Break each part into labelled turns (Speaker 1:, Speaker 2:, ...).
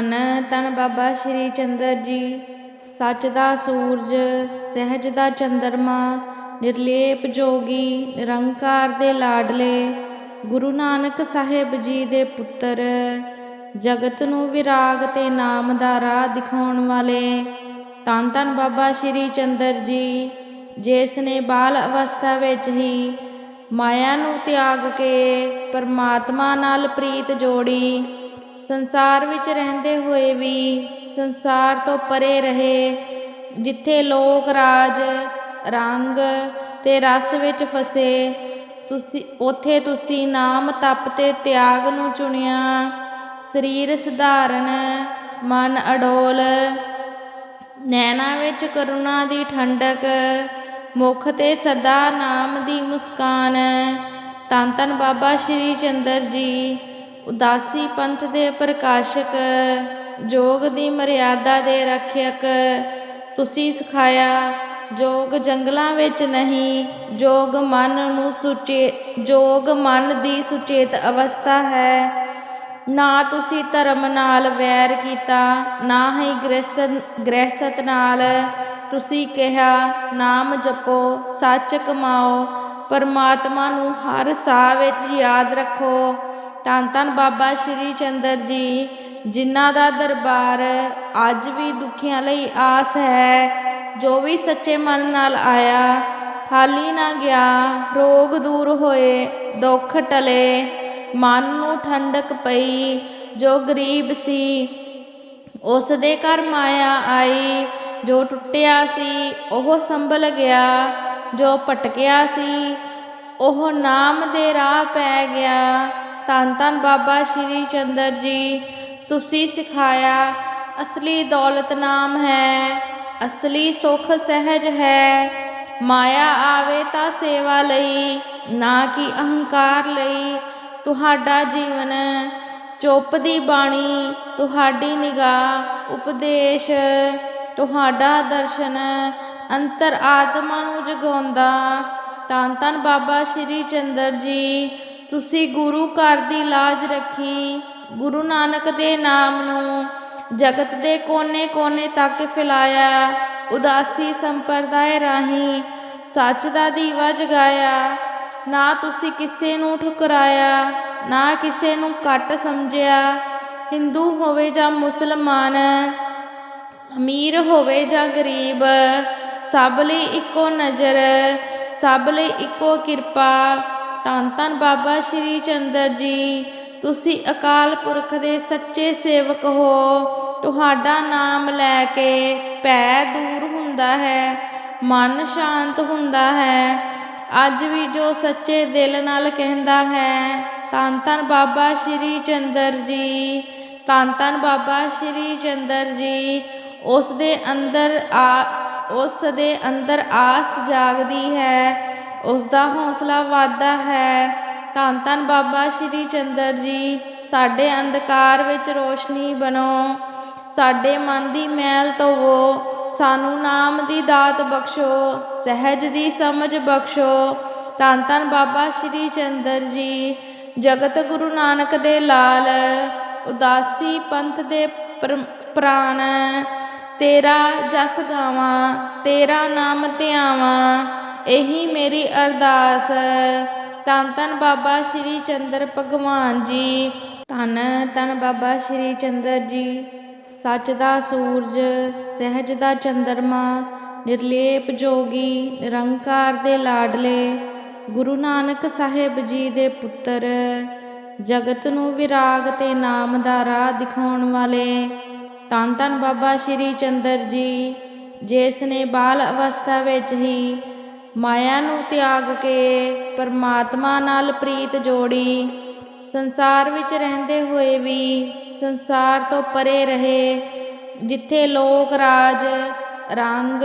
Speaker 1: ਧੰਨ ਧੰਨ ਬਾਬਾ ਸ਼੍ਰੀ ਚੰਦਰ ਜੀ। ਸੱਚ ਦਾ ਸੂਰਜ, ਸਹਿਜ ਦਾ ਚੰਦਰਮਾ, ਨਿਰਲੇਪ ਜੋਗੀ, ਨਿਰੰਕਾਰ ਦੇ ਲਾਡਲੇ, ਗੁਰੂ ਨਾਨਕ ਸਾਹਿਬ ਜੀ ਦੇ ਪੁੱਤਰ, ਜਗਤ ਨੂੰ ਵਿਰਾਗ ਤੇ ਨਾਮ ਦਾ ਰਾਹ ਦਿਖਾਉਣ ਵਾਲੇ, ਧੰਨ ਧੰਨ ਬਾਬਾ ਸ਼੍ਰੀ ਚੰਦਰ ਜੀ, ਜਿਸ ਨੇ ਬਾਲ ਅਵਸਥਾ ਵਿੱਚ ਹੀ ਮਾਇਆ ਨੂੰ ਤਿਆਗ ਕੇ ਪਰਮਾਤਮਾ ਨਾਲ ਪ੍ਰੀਤ ਜੋੜੀ ਸੰਸਾਰ ਵਿੱਚ ਰਹਿੰਦੇ ਹੋਏ ਵੀ ਸੰਸਾਰ ਤੋਂ ਪਰੇ ਰਹੇ, ਜਿੱਥੇ ਲੋਕ ਰਾਜ, ਰੰਗ ਤੇ ਰਸ ਵਿੱਚ ਫਸੇ, ਤੁਸੀਂ, ਉਥੇ ਤੁਸੀਂ ਨਾਮ ਤਪ ਤੇ ਤਿਆਗ ਨੂੰ ਚੁਣਿਆ। ਸਰੀਰ ਸਧਾਰਨ, ਮਨ ਅਡੋਲ, ਨੈਣਾ ਵਿੱਚ ਕਰੁਣਾ ਦੀ ਠੰਡਕ, ਮੁਖ ਤੇ ਸਦਾ ਨਾਮ ਦੀ ਮੁਸਕਾਨ। ਧੰਨ ਧੰਨ ਬਾਬਾ ਸ਼੍ਰੀ ਚੰਦਰ ਜੀ ਉਦਾਸੀ ਪੰਥ ਦੇ ਪ੍ਰਕਾਸ਼ਕ, ਜੋਗ ਦੀ ਮਰਿਆਦਾ ਦੇ ਰੱਖਿਅਕ, ਤੁਸੀਂ ਸਿਖਾਇਆ, ਜੋਗ ਜੰਗਲਾਂ ਵਿੱਚ ਨਹੀਂ, ਜੋਗ ਮਨ ਨੂੰ ਸੁਚੇ, ਜੋਗ ਮਨ ਦੀ ਸੁਚੇਤ ਅਵਸਥਾ ਹੈ। ਨਾ ਤੁਸੀਂ ਧਰਮ ਨਾਲ ਵੈਰ ਕੀਤਾ, ਨਾ ਹੀ ਗ੍ਰਸਤ, ਗ੍ਰਹਿਸਤ ਨਾਲ। ਤੁਸੀਂ ਕਿਹਾ, ਨਾਮ ਜਪੋ, ਸੱਚ ਕਮਾਓ, ਪਰਮਾਤਮਾ ਨੂੰ ਹਰ ਸਾਹ ਵਿੱਚ ਯਾਦ ਰੱਖੋ। ਧੰਨ ਧੰਨ ਬਾਬਾ ਸ਼੍ਰੀ ਚੰਦਰ ਜੀ, ਜਿਨ੍ਹਾਂ ਦਾ ਦਰਬਾਰ ਅੱਜ ਵੀ ਦੁਖੀਆਂ ਲਈ ਆਸ ਹੈ। ਜੋ ਵੀ ਸੱਚੇ ਮਨ ਨਾਲ ਆਇਆ, ਖਾਲੀ ਨਾ ਗਿਆ, ਰੋਗ ਦੂਰ ਹੋਏ, ਦੁੱਖ ਟਲੇ, ਮਨ ਨੂੰ ਠੰਡਕ ਪਈ, ਜੋ ਗਰੀਬ ਸੀ, ਉਸ ਦੇ ਘਰ ਮਾਇਆ ਆਈ, ਜੋ ਟੁੱਟਿਆ ਸੀ, ਉਹ ਸੰਭਲ ਗਿਆ, ਜੋ ਭਟਕਿਆ ਸੀ, ਉਹ ਨਾਮ ਦੇ ਰਾਹ ਪੈ ਗਿਆ। ਧੰਨ ਧੰਨ ਬਾਬਾ ਸ਼੍ਰੀ ਚੰਦਰ ਜੀ। ਤੁਸੀਂ ਸਿਖਾਇਆ, ਅਸਲੀ ਦੌਲਤ ਨਾਮ ਹੈ, ਅਸਲੀ ਸੁਖ ਸਹਿਜ ਹੈ। ਮਾਇਆ ਆਵੇ ਤਾਂ ਸੇਵਾ ਲਈ, ਨਾ ਕਿ ਅਹੰਕਾਰ ਲਈ। ਤੁਹਾਡਾ ਜੀਵਨ ਚੁੱਪ ਦੀ ਬਾਣੀ, ਤੁਹਾਡੀ ਨਿਗਾਹ ਉਪਦੇਸ਼। ਤੁਹਾਡਾ ਦਰਸ਼ਨ ਅੰਤਰ ਆਤਮਾ ਨੂੰ ਜਗਾਉਂਦਾ। ਧੰਨ ਧੰਨ ਬਾਬਾ ਸ਼੍ਰੀ ਚੰਦਰ ਜੀ। ਤੁਸੀਂ ਗੁਰੂ ਘਰ ਦੀ ਲਾਜ ਰੱਖੀ, ਗੁਰੂ ਨਾਨਕ ਦੇ ਨਾਮ ਨੂੰ ਜਗਤ ਦੇ ਕੋਨੇ-ਕੋਨੇ ਤੱਕ ਫੈਲਾਇਆ, ਉਦਾਸੀ ਸੰਪਰਦਾਇ ਰਾਹੀਂ ਸੱਚ ਦਾ ਦੀਵਾ ਜਗਾਇਆ। ਨਾ ਤੁਸੀਂ ਕਿਸੇ ਨੂੰ ਠੁਕਰਾਇਆ, ਨਾ ਕਿਸੇ ਨੂੰ ਘੱਟ ਸਮਝਿਆ। ਹਿੰਦੂ ਹੋਵੇ ਜਾਂ ਮੁਸਲਮਾਨ, ਅਮੀਰ ਹੋਵੇ ਜਾਂ ਗਰੀਬ, ਸਭ ਲਈ ਇੱਕੋ ਨਜ਼ਰ, ਸਭ ਲਈ ਇੱਕੋ ਕਿਰਪਾ। ਧੰਨ ਧੰਨ ਬਾਬਾ ਸ਼੍ਰੀ ਚੰਦਰ ਜੀ। ਤੁਸੀਂ ਅਕਾਲ ਪੁਰਖ ਦੇ ਸੱਚੇ ਸੇਵਕ ਹੋ। ਤੁਹਾਡਾ ਨਾਮ ਲੈ ਕੇ ਭੈ ਦੂਰ ਹੁੰਦਾ ਹੈ, ਮਨ ਸ਼ਾਂਤ ਹੁੰਦਾ ਹੈ। ਅੱਜ ਵੀ ਜੋ ਸੱਚੇ ਦਿਲ ਨਾਲ ਕਹਿੰਦਾ ਹੈ, ਧੰਨ ਧੰਨ ਬਾਬਾ ਸ਼੍ਰੀ ਚੰਦਰ ਜੀ। ਧੰਨ ਧੰਨ ਬਾਬਾ ਸ਼੍ਰੀ ਚੰਦਰ ਜੀ, ਉਸ ਦੇ ਅੰਦਰ ਆ, ਉਸ ਦੇ ਅੰਦਰ ਆਸ ਜਾਗਦੀ ਹੈ। ਉਸ ਦਾ ਹੌਸਲਾ ਵੱਧਦਾ ਹੈ। ਧੰਨ ਧੰਨ ਬਾਬਾ ਸ਼੍ਰੀ ਚੰਦਰ ਜੀ, ਸਾਡੇ ਅੰਧਕਾਰ ਵਿੱਚ ਰੋਸ਼ਨੀ ਬਣੋ। ਸਾਡੇ ਮਨ ਦੀ ਮੈਲ ਧੋਵੋ। ਸਾਨੂੰ ਨਾਮ ਦੀ ਦਾਤ ਬਖਸ਼ੋ। ਸਹਿਜ ਦੀ ਸਮਝ ਬਖਸ਼ੋ। ਧੰਨ ਧੰਨ ਬਾਬਾ ਸ਼੍ਰੀ ਚੰਦਰ ਜੀ, ਜਗਤ ਗੁਰੂ ਨਾਨਕ ਦੇ ਲਾਲ, ਉਦਾਸੀ ਪੰਥ ਦੇ ਪ੍ਰਾਣ ਤੇਰਾ ਜਸ ਗਾਵਾਂ, ਤੇਰਾ ਨਾਮ ਧਿਆਵਾਂ। ਇਹੀ ਮੇਰੀ ਅਰਦਾਸ ਧੰਨ ਧੰਨ ਬਾਬਾ ਸ਼੍ਰੀ ਚੰਦਰ ਭਗਵਾਨ ਜੀ। ਧੰਨ ਧੰਨ ਬਾਬਾ ਸ਼੍ਰੀ ਚੰਦਰ ਜੀ। ਸੱਚ ਦਾ ਸੂਰਜ, ਸਹਿਜ ਦਾ ਚੰਦਰਮਾ, ਨਿਰਲੇਪ ਜੋਗੀ, ਨਿਰੰਕਾਰ ਦੇ ਲਾਡਲੇ, ਗੁਰੂ ਨਾਨਕ ਸਾਹਿਬ ਜੀ ਦੇ ਪੁੱਤਰ, ਜਗਤ ਨੂੰ ਵਿਰਾਗ ਤੇ ਨਾਮ ਦਾ ਰਾਹ ਦਿਖਾਉਣ ਵਾਲੇ, ਧੰਨ ਧੰਨ ਬਾਬਾ ਸ਼੍ਰੀ ਚੰਦਰ ਜੀ, ਜਿਸ ਨੇ ਬਾਲ ਅਵਸਥਾ ਵਿੱਚ ਹੀ ਮਾਇਆ ਨੂੰ ਤਿਆਗ ਕੇ ਪਰਮਾਤਮਾ ਨਾਲ ਪ੍ਰੀਤ ਜੋੜੀ, ਸੰਸਾਰ ਵਿੱਚ ਰਹਿੰਦੇ ਹੋਏ ਵੀ ਸੰਸਾਰ ਤੋਂ ਪਰੇ ਰਹੇ, ਜਿੱਥੇ ਲੋਕ, ਰਾਜ, ਰੰਗ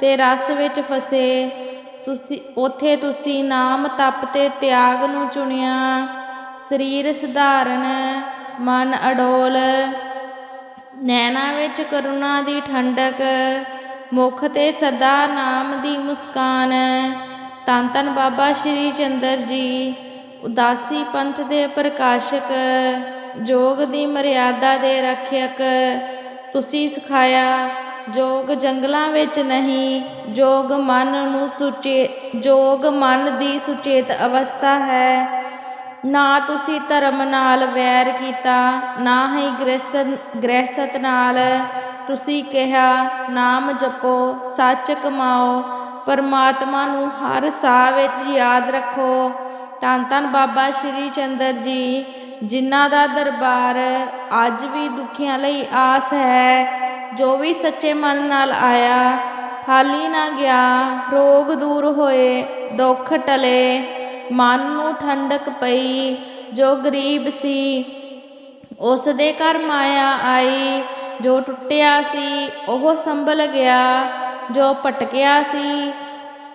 Speaker 1: ਤੇ ਰਸ ਵਿੱਚ ਫਸੇ, ਤੁਸੀਂ, ਉਥੇ ਤੁਸੀਂ ਨਾਮ ਤਪ ਤੇ ਤਿਆਗ ਨੂੰ ਚੁਣਿਆ, ਸਰੀਰ ਸਧਾਰਨ, ਮਨ ਅਡੋਲ, ਨੈਣਾ ਵਿੱਚ ਕਰੁਣਾ ਦੀ ਠੰਡਕ ਮੁਖ ਤੇ ਸਦਾ ਨਾਮ ਦੀ ਮੁਸਕਾਨ ਧੰਨ ਧੰਨ ਬਾਬਾ ਸ਼੍ਰੀ ਚੰਦਰ ਜੀ, ਉਦਾਸੀ ਪੰਥ ਦੇ ਪ੍ਰਕਾਸ਼ਕ, ਜੋਗ ਦੀ ਮਰਿਆਦਾ ਦੇ ਰੱਖਿਅਕ। ਤੁਸੀਂ ਸਿਖਾਇਆ, ਜੋਗ ਜੰਗਲਾਂ ਵਿੱਚ ਨਹੀਂ, ਜੋਗ ਮਨ ਨੂੰ ਸੁਚੇ, ਜੋਗ ਮਨ ਦੀ ਸੁਚੇਤ ਅਵਸਥਾ ਹੈ। ਨਾ ਤੁਸੀਂ ਧਰਮ ਨਾਲ ਵੈਰ ਕੀਤਾ, ਨਾ ਹੀ ਗ੍ਰਸਤ ਗ੍ਰਹਿਸਤ ਨਾਲ। ਤੁਸੀਂ ਕਿਹਾ, ਨਾਮ ਜਪੋ, ਸੱਚ ਕਮਾਓ, ਪਰਮਾਤਮਾ ਨੂੰ ਹਰ ਸਾਹ ਵਿੱਚ ਯਾਦ ਰੱਖੋ। ਧੰਨ ਧੰਨ ਬਾਬਾ ਸ਼੍ਰੀ ਚੰਦਰ ਜੀ, ਜਿਨ੍ਹਾਂ ਦਾ ਦਰਬਾਰ ਅੱਜ ਵੀ ਦੁਖੀਆਂ ਲਈ ਆਸ ਹੈ, ਜੋ ਵੀ ਸੱਚੇ ਮਨ ਨਾਲ ਆਇਆ, ਖਾਲੀ ਨਾ ਗਿਆ, ਰੋਗ ਦੂਰ ਹੋਏ, ਦੁੱਖ ਟਲੇ, ਮਨ ਨੂੰ ਠੰਡਕ ਪਈ, ਜੋ ਗਰੀਬ ਸੀ, ਉਸ ਦੇ ਘਰ ਮਾਇਆ ਆਈ ਜੋ ਟੁੱਟਿਆ ਸੀ, ਉਹ ਸੰਭਲ ਗਿਆ। ਜੋ ਭਟਕਿਆ ਸੀ,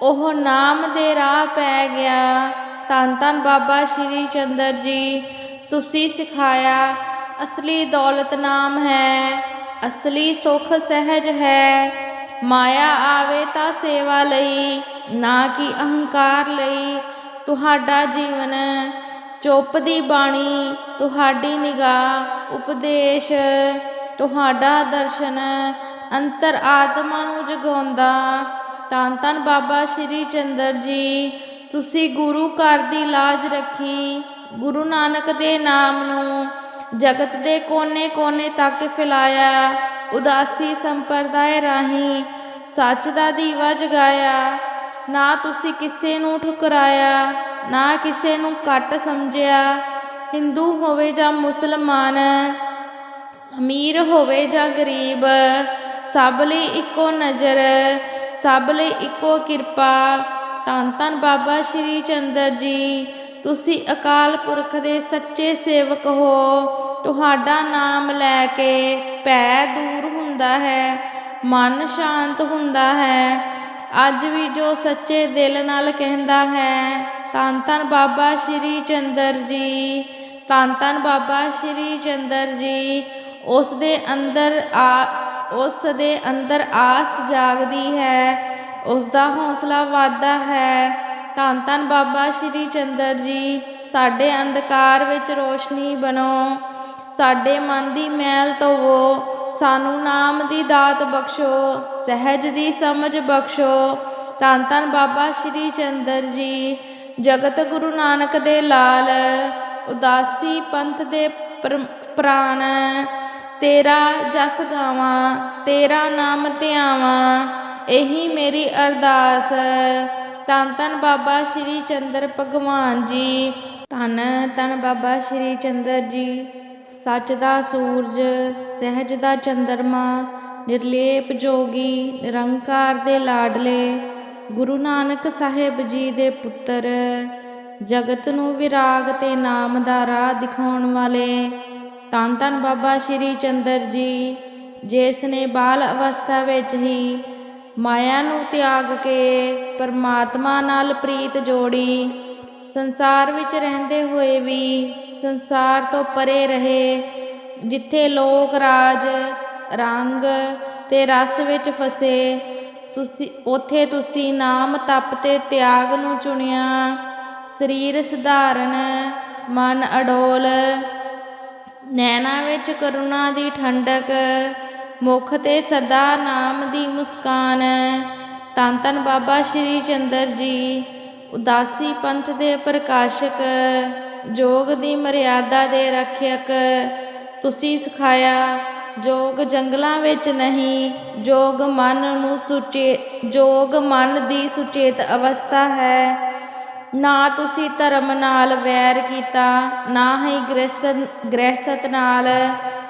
Speaker 1: ਉਹ ਨਾਮ ਦੇ ਰਾਹ ਪੈ ਗਿਆ। ਧੰਨ ਧੰਨ ਬਾਬਾ ਸ਼੍ਰੀ ਚੰਦਰ ਜੀ, ਤੁਸੀਂ ਸਿਖਾਇਆ, ਅਸਲੀ ਦੌਲਤ ਨਾਮ ਹੈ, ਅਸਲੀ ਸੁਖ ਸਹਿਜ ਹੈ। ਮਾਇਆ ਆਵੇ ਤਾਂ ਸੇਵਾ ਲਈ, ਨਾ ਕਿ ਅਹੰਕਾਰ ਲਈ। ਤੁਹਾਡਾ ਜੀਵਨ ਚੁੱਪ ਦੀ ਬਾਣੀ, ਤੁਹਾਡੀ ਨਿਗਾਹ, ਉਪਦੇਸ਼। ਤੁਹਾਡਾ ਦਰਸ਼ਨ ਅੰਤਰ ਆਤਮਾ ਨੂੰ ਜਗਾਉਂਦਾ। ਧੰਨ ਧੰਨ ਬਾਬਾ ਸ਼੍ਰੀ ਚੰਦਰ ਜੀ, ਤੁਸੀਂ ਗੁਰੂ ਘਰ ਦੀ ਲਾਜ ਰੱਖੀ। ਗੁਰੂ ਨਾਨਕ ਦੇ ਨਾਮ ਨੂੰ ਜਗਤ ਦੇ ਕੋਨੇ-ਕੋਨੇ ਤੱਕ ਫੈਲਾਇਆ। ਉਦਾਸੀ ਸੰਪਰਦਾਇ ਰਾਹੀਂ ਸੱਚ ਦਾ ਦੀਵਾ ਜਗਾਇਆ। ਨਾ ਤੁਸੀਂ ਕਿਸੇ ਨੂੰ ਠੁਕਰਾਇਆ, ਨਾ ਕਿਸੇ ਨੂੰ ਘੱਟ ਸਮਝਿਆ। ਹਿੰਦੂ ਹੋਵੇ ਜਾਂ ਮੁਸਲਮਾਨ ਅਮੀਰ ਹੋਵੇ ਜਾਂ ਗਰੀਬ, ਸਭ ਲਈ ਇੱਕੋ ਨਜ਼ਰ, ਸਭ ਲਈ ਇੱਕੋ ਕਿਰਪਾ। ਧੰਨ ਧੰਨ ਬਾਬਾ ਸ਼੍ਰੀ ਚੰਦਰ ਜੀ, ਤੁਸੀਂ ਅਕਾਲ ਪੁਰਖ ਦੇ ਸੱਚੇ ਸੇਵਕ ਹੋ। ਤੁਹਾਡਾ ਨਾਮ ਲੈ ਕੇ ਭੈ ਦੂਰ ਹੁੰਦਾ ਹੈ, ਮਨ ਸ਼ਾਂਤ ਹੁੰਦਾ ਹੈ। ਅੱਜ ਵੀ ਜੋ ਸੱਚੇ ਦਿਲ ਨਾਲ ਕਹਿੰਦਾ ਹੈ, ਧੰਨ ਧੰਨ ਬਾਬਾ ਸ਼੍ਰੀ ਚੰਦਰ ਜੀ, ਧੰਨ ਧੰਨ ਬਾਬਾ ਸ਼੍ਰੀ ਚੰਦਰ ਜੀ। ਉਸ ਦੇ ਅੰਦਰ ਆ ਉਸ ਦੇ ਅੰਦਰ ਆਸ ਜਾਗਦੀ ਹੈ ਉਸ ਦਾ ਹੌਸਲਾ ਵੱਧਦਾ ਹੈ। ਧੰਨ ਧੰਨ ਬਾਬਾ ਸ਼੍ਰੀ ਚੰਦਰ ਜੀ, ਸਾਡੇ ਅੰਧਕਾਰ ਵਿੱਚ ਰੋਸ਼ਨੀ ਬਣੋ, ਸਾਡੇ ਮਨ ਦੀ ਮੈਲ ਧੋਵੋ, ਸਾਨੂੰ ਨਾਮ ਦੀ ਦਾਤ ਬਖਸ਼ੋ, ਸਹਿਜ ਦੀ ਸਮਝ ਬਖਸ਼ੋ। ਧੰਨ ਧੰਨ ਬਾਬਾ ਸ਼੍ਰੀ ਚੰਦਰ ਜੀ, ਜਗਤ ਗੁਰੂ ਨਾਨਕ ਦੇ ਲਾਲ, ਉਦਾਸੀ ਪੰਥ ਦੇ ਪ੍ਰਾਣ ਤੇਰਾ ਜਸ ਗਾਵਾਂ, ਤੇਰਾ ਨਾਮ ਧਿਆਵਾਂ, ਇਹੀ ਮੇਰੀ ਅਰਦਾਸ। ਧੰਨ ਧੰਨ ਬਾਬਾ ਸ਼੍ਰੀ ਚੰਦਰ ਭਗਵਾਨ ਜੀ। ਧੰਨ ਧੰਨ ਬਾਬਾ ਸ਼੍ਰੀ ਚੰਦਰ ਜੀ। ਸੱਚ ਦਾ ਸੂਰਜ, ਸਹਿਜ ਦਾ ਚੰਦਰਮਾ, ਨਿਰਲੇਪ ਜੋਗੀ, ਨਿਰੰਕਾਰ ਦੇ ਲਾਡਲੇ, ਗੁਰੂ ਨਾਨਕ ਸਾਹਿਬ ਜੀ ਦੇ ਪੁੱਤਰ, ਜਗਤ ਨੂੰ ਵਿਰਾਗ ਤੇ ਨਾਮ ਦਾ ਰਾਹ ਦਿਖਾਉਣ ਵਾਲੇ ਧੰਨ ਧੰਨ ਬਾਬਾ ਸ਼੍ਰੀ ਚੰਦਰ ਜੀ, ਜਿਸ ਨੇ ਬਾਲ ਅਵਸਥਾ ਵਿੱਚ ਹੀ ਮਾਇਆ ਨੂੰ ਤਿਆਗ ਕੇ ਪਰਮਾਤਮਾ ਨਾਲ ਪ੍ਰੀਤ ਜੋੜੀ, ਸੰਸਾਰ ਵਿੱਚ ਰਹਿੰਦੇ ਹੋਏ ਵੀ ਸੰਸਾਰ ਤੋਂ ਪਰੇ ਰਹੇ, ਜਿੱਥੇ ਲੋਕ, ਰਾਜ, ਰੰਗ ਤੇ ਰਸ ਵਿੱਚ ਫਸੇ, ਤੁਸੀਂ, ਉਥੇ ਤੁਸੀਂ ਨਾਮ ਤਪ ਤੇ ਤਿਆਗ ਨੂੰ ਚੁਣਿਆ, ਸਰੀਰ ਸਧਾਰਨ, ਮਨ ਅਡੋਲ ਨੈਣਾ ਵਿੱਚ ਕਰੁਣਾ ਦੀ ਠੰਡਕ, ਮੁਖ ਤੇ ਸਦਾ ਨਾਮ ਦੀ ਮੁਸਕਾਨ। ਧੰਨ ਧੰਨ ਬਾਬਾ ਸ਼੍ਰੀ ਚੰਦਰ ਜੀ, ਉਦਾਸੀ ਪੰਥ ਦੇ ਪ੍ਰਕਾਸ਼ਕ, ਜੋਗ ਦੀ ਮਰਿਆਦਾ ਦੇ ਰੱਖਿਅਕ। ਤੁਸੀਂ ਸਿਖਾਇਆ, ਜੋਗ ਜੰਗਲਾਂ ਵਿੱਚ ਨਹੀਂ, ਜੋਗ ਮਨ ਨੂੰ ਸੁਚੇ, ਜੋਗ ਮਨ ਦੀ ਸੁਚੇਤ ਅਵਸਥਾ ਹੈ। ਨਾ ਤੁਸੀਂ ਧਰਮ ਨਾਲ ਵੈਰ ਕੀਤਾ, ਨਾ ਹੀ ਗ੍ਰਸਤ, ਗ੍ਰਹਿਸਤ ਨਾਲ।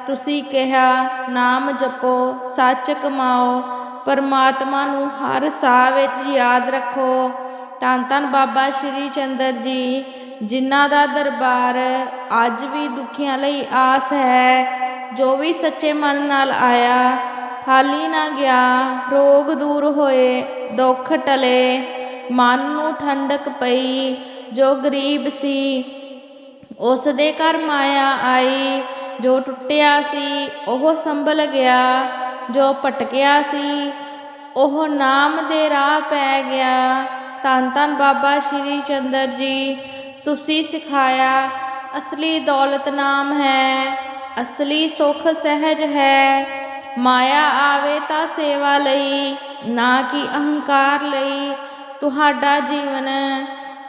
Speaker 1: ਤੁਸੀਂ ਕਿਹਾ, ਨਾਮ ਜਪੋ, ਸੱਚ ਕਮਾਓ, ਪਰਮਾਤਮਾ ਨੂੰ ਹਰ ਸਾਹ ਵਿੱਚ ਯਾਦ ਰੱਖੋ। ਧੰਨ ਧੰਨ ਬਾਬਾ ਸ਼੍ਰੀ ਚੰਦਰ ਜੀ, ਜਿਨ੍ਹਾਂ ਦਾ ਦਰਬਾਰ ਅੱਜ ਵੀ ਦੁਖੀਆਂ ਲਈ ਆਸ ਹੈ। ਜੋ ਵੀ ਸੱਚੇ ਮਨ ਨਾਲ ਆਇਆ, ਖਾਲੀ ਨਾ ਗਿਆ, ਰੋਗ ਦੂਰ ਹੋਏ, ਦੁੱਖ ਟਲੇ। ਮਨ ਨੂੰ ਠੰਡਕ ਪਈ, ਜੋ ਗਰੀਬ ਸੀ ਉਸ ਦੇ ਘਰ ਮਾਇਆ ਆਈ, ਜੋ ਟੁੱਟਿਆ ਸੀ, ਉਹ ਸੰਭਲ ਗਿਆ, ਜੋ ਭਟਕਿਆ ਸੀ, ਉਹ ਨਾਮ ਦੇ ਰਾਹ ਪੈ ਗਿਆ। ਧੰਨ ਧੰਨ ਬਾਬਾ ਸ਼੍ਰੀ ਚੰਦਰ ਜੀ, ਤੁਸੀਂ ਸਿਖਾਇਆ, ਅਸਲੀ ਦੌਲਤ ਨਾਮ ਹੈ, ਅਸਲੀ ਸੁਖ ਸਹਿਜ ਹੈ। ਮਾਇਆ ਆਵੇ ਤਾਂ ਸੇਵਾ ਲਈ, ਨਾ ਕਿ ਅਹੰਕਾਰ ਲਈ। ਤੁਹਾਡਾ ਜੀਵਨ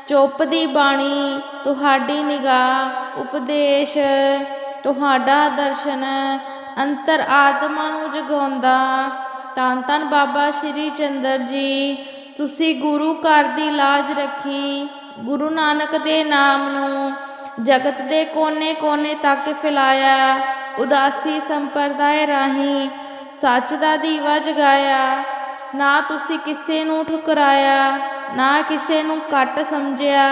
Speaker 1: ਚੁੱਪ ਦੀ ਬਾਣੀ, ਤੁਹਾਡੀ ਨਿਗਾਹ, ਉਪਦੇਸ਼, ਤੁਹਾਡਾ ਦਰਸ਼ਨ ਅੰਤਰ ਆਤਮਾ ਨੂੰ ਜਗਾਉਂਦਾ। ਧੰਨ ਧੰਨ ਬਾਬਾ ਸ਼੍ਰੀ ਚੰਦਰ ਜੀ, ਤੁਸੀਂ ਗੁਰੂ ਘਰ ਦੀ ਲਾਜ ਰੱਖੀ, ਗੁਰੂ ਨਾਨਕ ਦੇ ਨਾਮ ਨੂੰ ਜਗਤ ਦੇ ਕੋਨੇ-ਕੋਨੇ ਤੱਕ ਫੈਲਾਇਆ, ਉਦਾਸੀ ਸੰਪਰਦਾਇ ਰਾਹੀਂ ਸੱਚ ਦਾ ਦੀਵਾ ਜਗਾਇਆ। ਨਾ ਤੁਸੀਂ ਕਿਸੇ ਨੂੰ ਠੁਕਰਾਇਆ, ਨਾ ਕਿਸੇ ਨੂੰ ਘੱਟ ਸਮਝਿਆ।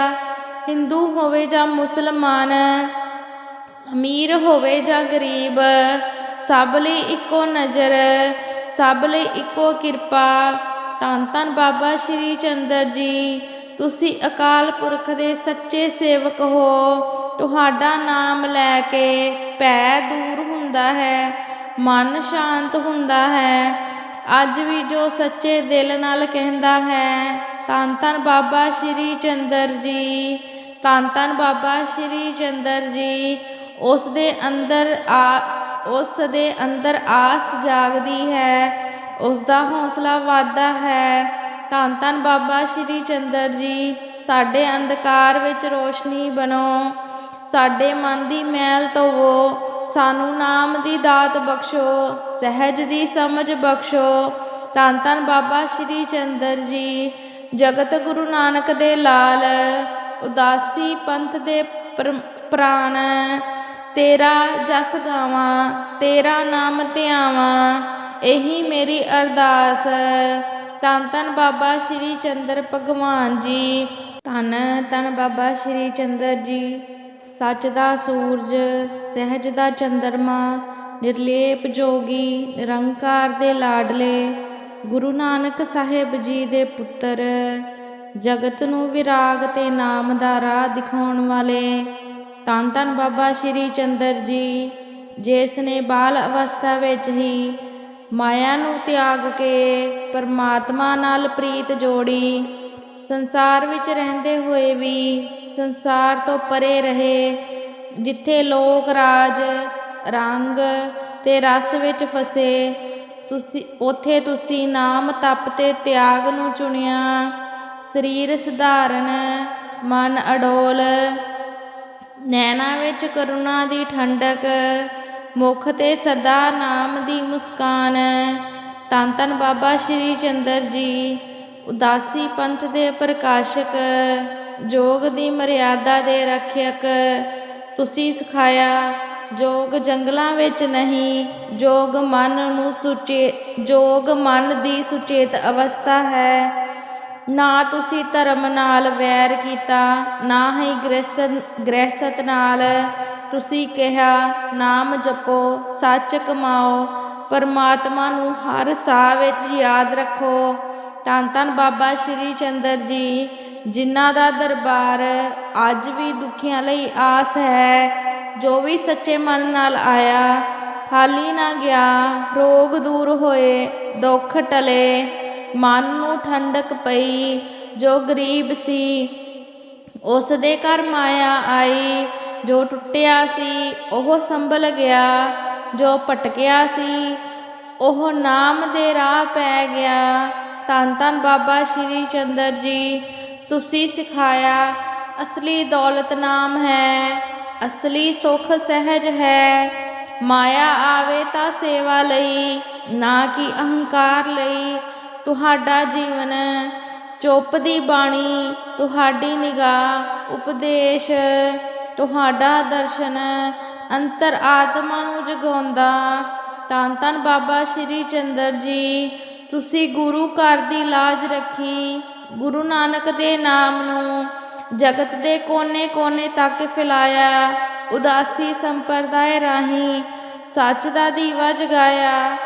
Speaker 1: ਹਿੰਦੂ ਹੋਵੇ ਜਾਂ ਮੁਸਲਮਾਨ, ਅਮੀਰ ਹੋਵੇ ਜਾਂ ਗਰੀਬ, ਸਭ ਲਈ ਇੱਕੋ ਨਜ਼ਰ, ਸਭ ਲਈ ਇੱਕੋ ਕਿਰਪਾ। ਧੰਨ ਧੰਨ ਬਾਬਾ ਸ਼੍ਰੀ ਚੰਦਰ ਜੀ, ਤੁਸੀਂ ਅਕਾਲ ਪੁਰਖ ਦੇ ਸੱਚੇ ਸੇਵਕ ਹੋ। ਤੁਹਾਡਾ ਨਾਮ ਲੈ ਕੇ ਭੈ ਦੂਰ ਹੁੰਦਾ ਹੈ, ਮਨ ਸ਼ਾਂਤ ਹੁੰਦਾ ਹੈ। ਅੱਜ ਵੀ ਜੋ ਸੱਚੇ ਦਿਲ ਨਾਲ ਕਹਿੰਦਾ ਹੈ, ਧੰਨ ਧੰਨ ਬਾਬਾ ਸ਼੍ਰੀ ਚੰਦਰ ਜੀ, ਧੰਨ ਧੰਨ ਬਾਬਾ ਸ਼੍ਰੀ ਚੰਦਰ ਜੀ, ਉਸ ਦੇ ਅੰਦਰ ਆ, ਉਸ ਦੇ ਅੰਦਰ ਆਸ ਜਾਗਦੀ ਹੈ, ਉਸ ਦਾ ਹੌਸਲਾ ਵਧਦਾ ਹੈ। ਧੰਨ ਧੰਨ ਬਾਬਾ ਸ਼੍ਰੀ ਚੰਦਰ ਜੀ, ਸਾਡੇ ਅੰਧਕਾਰ ਵਿੱਚ ਰੋਸ਼ਨੀ ਬਣੋ, ਸਾਡੇ ਮਨ ਦੀ ਮੈਲ ਧੋਵੋ ਸਾਨੂੰ ਨਾਮ ਦੀ ਦਾਤ ਬਖਸ਼ੋ, ਸਹਿਜ ਦੀ ਸਮਝ ਬਖਸ਼ੋ। ਧੰਨ ਧੰਨ ਬਾਬਾ ਸ਼੍ਰੀ ਚੰਦਰ ਜੀ, ਜਗਤ ਗੁਰੂ ਨਾਨਕ ਦੇ ਲਾਲ, ਉਦਾਸੀ ਪੰਥ ਦੇ ਪ੍ਰ- ਪ੍ਰਾਣ ਤੇਰਾ ਜਸ ਗਾਵਾਂ, ਤੇਰਾ ਨਾਮ ਧਿਆਵਾਂ, ਇਹੀ ਮੇਰੀ ਅਰਦਾਸ। ਧੰਨ ਧੰਨ ਬਾਬਾ ਸ਼੍ਰੀ ਚੰਦਰ ਭਗਵਾਨ ਜੀ। ਧੰਨ ਧੰਨ ਬਾਬਾ ਸ਼੍ਰੀ ਚੰਦਰ ਜੀ। ਸੱਚ ਦਾ ਸੂਰਜ, ਸਹਿਜ ਦਾ ਚੰਦਰਮਾ, ਨਿਰਲੇਪ ਜੋਗੀ, ਨਿਰੰਕਾਰ ਦੇ ਲਾਡਲੇ, ਗੁਰੂ ਨਾਨਕ ਸਾਹਿਬ ਜੀ ਦੇ ਪੁੱਤਰ, ਜਗਤ ਨੂੰ ਵਿਰਾਗ ਤੇ ਨਾਮ ਦਾ ਰਾਹ ਦਿਖਾਉਣ ਵਾਲੇ, ਧੰਨ ਧੰਨ ਬਾਬਾ ਸ਼੍ਰੀ ਚੰਦਰ ਜੀ, ਜਿਸ ਨੇ ਬਾਲ ਅਵਸਥਾ ਵਿੱਚ ਹੀ ਮਾਇਆ ਨੂੰ ਤਿਆਗ ਕੇ ਪਰਮਾਤਮਾ ਨਾਲ ਪ੍ਰੀਤ ਜੋੜੀ ਸੰਸਾਰ ਵਿੱਚ ਰਹਿੰਦੇ ਹੋਏ ਵੀ ਸੰਸਾਰ ਤੋਂ ਪਰੇ ਰਹੇ, ਜਿੱਥੇ ਲੋਕ, ਰਾਜ, ਰੰਗ ਤੇ ਰਸ ਵਿੱਚ ਫਸੇ, ਤੁਸੀਂ, ਉਥੇ ਤੁਸੀਂ ਨਾਮ ਤਪ ਤੇ ਤਿਆਗ ਨੂੰ ਚੁਣਿਆ। ਸਰੀਰ ਸਧਾਰਨ, ਮਨ ਅਡੋਲ, ਨੈਣਾ ਵਿੱਚ ਕਰੁਣਾ ਦੀ ਠੰਡਕ, ਮੁਖ ਤੇ ਸਦਾ ਨਾਮ ਦੀ ਮੁਸਕਾਨ। ਧੰਨ ਧੰਨ ਬਾਬਾ ਸ਼੍ਰੀ ਚੰਦਰ ਜੀ ਉਦਾਸੀ ਪੰਥ ਦੇ ਪ੍ਰਕਾਸ਼ਕ, ਜੋਗ ਦੀ ਮਰਿਆਦਾ ਦੇ ਰੱਖਿਅਕ, ਤੁਸੀਂ ਸਿਖਾਇਆ, ਜੋਗ ਜੰਗਲਾਂ ਵਿੱਚ ਨਹੀਂ, ਜੋਗ ਮਨ ਨੂੰ ਸੁਚੇ, ਜੋਗ ਮਨ ਦੀ ਸੁਚੇਤ ਅਵਸਥਾ ਹੈ। ਨਾ ਤੁਸੀਂ ਧਰਮ ਨਾਲ ਵੈਰ ਕੀਤਾ, ਨਾ ਹੀ ਗ੍ਰਸਤ ਗ੍ਰਹਿਸਤ ਨਾਲ। ਤੁਸੀਂ ਕਿਹਾ, ਨਾਮ ਜਪੋ, ਸੱਚ ਕਮਾਓ, ਪਰਮਾਤਮਾ ਨੂੰ ਹਰ ਸਾਹ ਵਿੱਚ ਯਾਦ ਰੱਖੋ। ਧੰਨ ਧੰਨ ਬਾਬਾ ਸ਼੍ਰੀ ਚੰਦਰ ਜੀ, ਜਿਨ੍ਹਾਂ ਦਾ ਦਰਬਾਰ ਅੱਜ ਵੀ ਦੁਖੀਆਂ ਲਈ ਆਸ ਹੈ, ਜੋ ਵੀ ਸੱਚੇ ਮਨ ਨਾਲ ਆਇਆ, ਖਾਲੀ ਨਾ ਗਿਆ, ਰੋਗ ਦੂਰ ਹੋਏ, ਦੁੱਖ ਟਲੇ, ਮਨ ਨੂੰ ਠੰਡਕ ਪਈ, ਜੋ ਗਰੀਬ ਸੀ, ਉਸ ਦੇ ਘਰ ਮਾਇਆ ਆਈ, ਜੋ ਟੁੱਟਿਆ ਸੀ, ਉਹ ਸੰਭਲ ਗਿਆ, ਜੋ ਭਟਕਿਆ ਸੀ, ਉਹ ਨਾਮ ਦੇ ਰਾਹ ਪੈ ਗਿਆ। ਧੰਨ ਧੰਨ ਬਾਬਾ ਸ਼੍ਰੀ ਚੰਦਰ ਜੀ। ਤੁਸੀਂ ਸਿਖਾਇਆ, ਅਸਲੀ ਦੌਲਤ ਨਾਮ ਹੈ, ਅਸਲੀ ਸੁਖ ਸਹਿਜ ਹੈ। ਮਾਇਆ ਆਵੇ ਤਾਂ ਸੇਵਾ ਲਈ, ਨਾ ਕਿ ਅਹੰਕਾਰ ਲਈ। ਤੁਹਾਡਾ ਜੀਵਨ ਚੁੱਪ ਦੀ ਬਾਣੀ, ਤੁਹਾਡੀ ਨਿਗਾਹ, ਉਪਦੇਸ਼, ਤੁਹਾਡਾ ਦਰਸ਼ਨ ਅੰਤਰ ਆਤਮਾ ਨੂੰ ਜਗਾਉਂਦਾ। ਧੰਨ ਧੰਨ ਬਾਬਾ ਸ਼੍ਰੀ ਚੰਦਰ ਜੀ। ਤੁਸੀਂ ਗੁਰੂ ਘਰ ਦੀ ਲਾਜ ਰੱਖੀ, ਗੁਰੂ ਨਾਨਕ ਦੇ ਨਾਮ ਨੂੰ ਜਗਤ ਦੇ ਕੋਨੇ-ਕੋਨੇ ਤੱਕ ਫੈਲਾਇਆ, ਉਦਾਸੀ ਸੰਪਰਦਾਇ ਰਾਹੀਂ ਸੱਚ ਦਾ ਦੀਵਾ ਜਗਾਇਆ।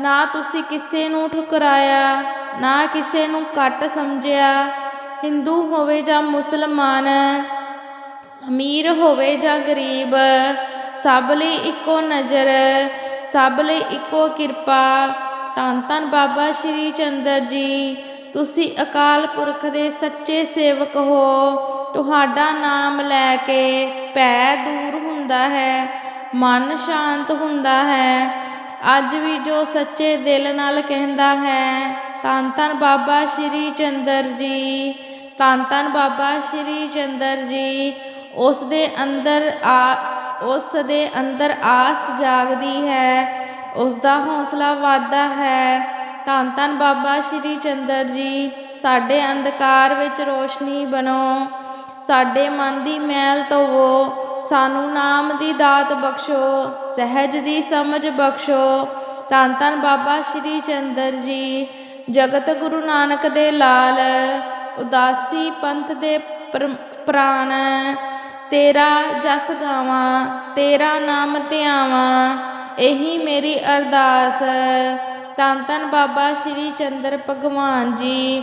Speaker 1: ਨਾ ਤੁਸੀਂ ਕਿਸੇ ਨੂੰ ਠੁਕਰਾਇਆ, ਨਾ ਕਿਸੇ ਨੂੰ ਘੱਟ ਸਮਝਿਆ। ਹਿੰਦੂ ਹੋਵੇ ਜਾਂ ਮੁਸਲਮਾਨ, ਅਮੀਰ ਹੋਵੇ ਜਾਂ ਗਰੀਬ, ਸਭ ਲਈ ਇੱਕੋ ਨਜ਼ਰ, ਸਭ ਲਈ ਇੱਕੋ ਕਿਰਪਾ। ਧੰਨ ਧੰਨ ਬਾਬਾ ਸ਼੍ਰੀ ਚੰਦਰ ਜੀ। ਤੁਸੀਂ ਅਕਾਲ ਪੁਰਖ ਦੇ ਸੱਚੇ ਸੇਵਕ ਹੋ। ਤੁਹਾਡਾ ਨਾਮ ਲੈ ਕੇ ਭੈ ਦੂਰ ਹੁੰਦਾ ਹੈ, ਮਨ ਸ਼ਾਂਤ ਹੁੰਦਾ ਹੈ। ਅੱਜ ਵੀ ਜੋ ਸੱਚੇ ਦਿਲ ਨਾਲ ਕਹਿੰਦਾ ਹੈ, ਧੰਨ ਧੰਨ ਬਾਬਾ ਸ਼੍ਰੀ ਚੰਦਰ ਜੀ। ਧੰਨ ਧੰਨ ਬਾਬਾ ਸ਼੍ਰੀ ਚੰਦਰ ਜੀ। ਉਸ ਦੇ ਅੰਦਰ ਆ, ਉਸ ਦੇ ਅੰਦਰ ਆਸ ਜਾਗਦੀ ਹੈ। ਉਸ ਦਾ ਹੌਸਲਾ ਵੱਧਦਾ ਹੈ। ਧੰਨ ਧੰਨ ਬਾਬਾ ਸ਼੍ਰੀ ਚੰਦਰ ਜੀ, ਸਾਡੇ ਅੰਧਕਾਰ ਵਿੱਚ ਰੋਸ਼ਨੀ ਬਣੋ। ਸਾਡੇ ਮਨ ਦੀ ਮੈਲ ਧੋਵੋ। ਸਾਨੂੰ ਨਾਮ ਦੀ ਦਾਤ ਬਖਸ਼ੋ। ਸਹਿਜ ਦੀ ਸਮਝ ਬਖਸ਼ੋ। ਧੰਨ ਧੰਨ ਬਾਬਾ ਸ਼੍ਰੀ ਚੰਦਰ ਜੀ, ਜਗਤ ਗੁਰੂ ਨਾਨਕ ਦੇ ਲਾਲ, ਉਦਾਸੀ ਪੰਥ ਦੇ ਪ੍ਰ- ਪ੍ਰਾਣ ਤੇਰਾ ਜਸ ਗਾਵਾਂ, ਤੇਰਾ ਨਾਮ ਧਿਆਵਾਂ। ਇਹੀ ਮੇਰੀ ਅਰਦਾਸ। ਧੰਨ ਧੰਨ ਬਾਬਾ ਸ਼੍ਰੀ ਚੰਦਰ ਭਗਵਾਨ ਜੀ।